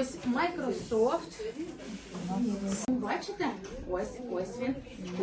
ось Microsoft. Бачите? Ось ось він.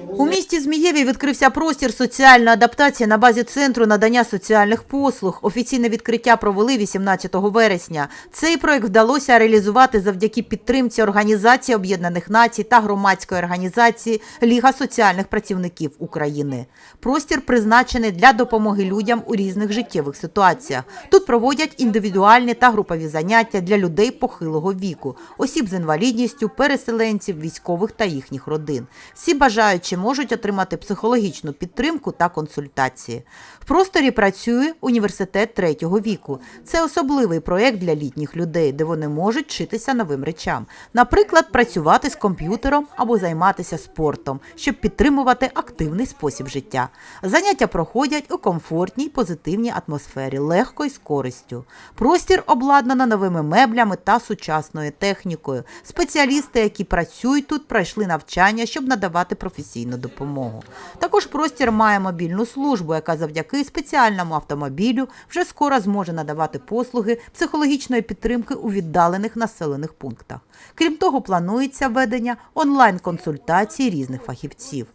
У місті Змієві відкрився простір соціальної адаптації на базі центру надання соціальних послуг. Офіційне відкриття провели 18 вересня. Цей проект вдалося реалізувати завдяки підтримці Організації Об'єднаних Націй та громадської організації Ліга соціальних працівників України. Простір призначений для допомоги людям у різних життєвих ситуаціях. Тут проводять індивідуальні та групові заняття для людей похилого віку, осіб з інвалідністю, переселенців, військових та їхніх родин. Всі бажаючі можуть отримати психологічну підтримку та консультації. В просторі працює університет третього віку. Це особливий проєкт для літніх людей, де вони можуть вчитися новим речам. Наприклад, працювати з комп'ютером або займатися спортом, щоб підтримувати активний спосіб життя. Заняття проходять у комфортній, позитивній атмосфері, легко і з користю. Простір обладнано новими меблями та сучасною технікою. Спеціалісти, які працюють тут, пройшли навчання, щоб надавати професійну допомогу. Також простір має мобільну службу, яка завдяки спеціальному автомобілю вже скоро зможе надавати послуги психологічної підтримки у віддалених населених пунктах. Крім того, планується введення онлайн-консультацій різних фахівців.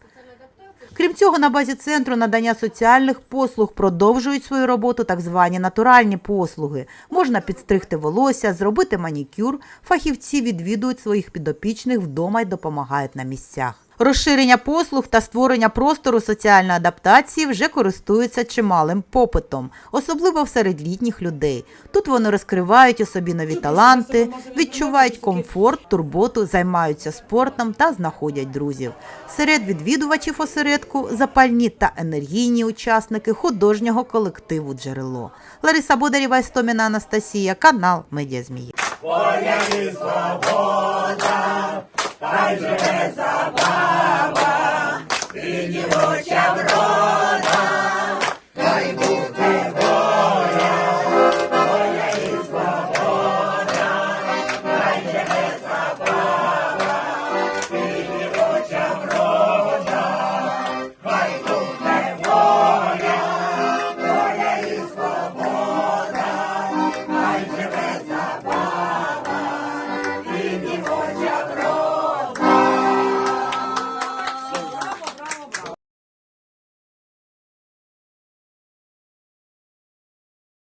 Крім цього, на базі центру надання соціальних послуг продовжують свою роботу так звані натуральні послуги. Можна підстригти волосся, зробити манікюр. Фахівці відвідують своїх підопічних вдома й допомагають на місцях. Розширення послуг та створення простору соціальної адаптації вже користуються чималим попитом, особливо серед літніх людей. Тут вони розкривають у собі нові таланти, відчувають комфорт, турботу, займаються спортом та знаходять друзів. Серед відвідувачів осередку запальні та енергійні учасники художнього колективу Джерело. Лариса Бодарєва, Істоміна Анастасія, канал Медіа shall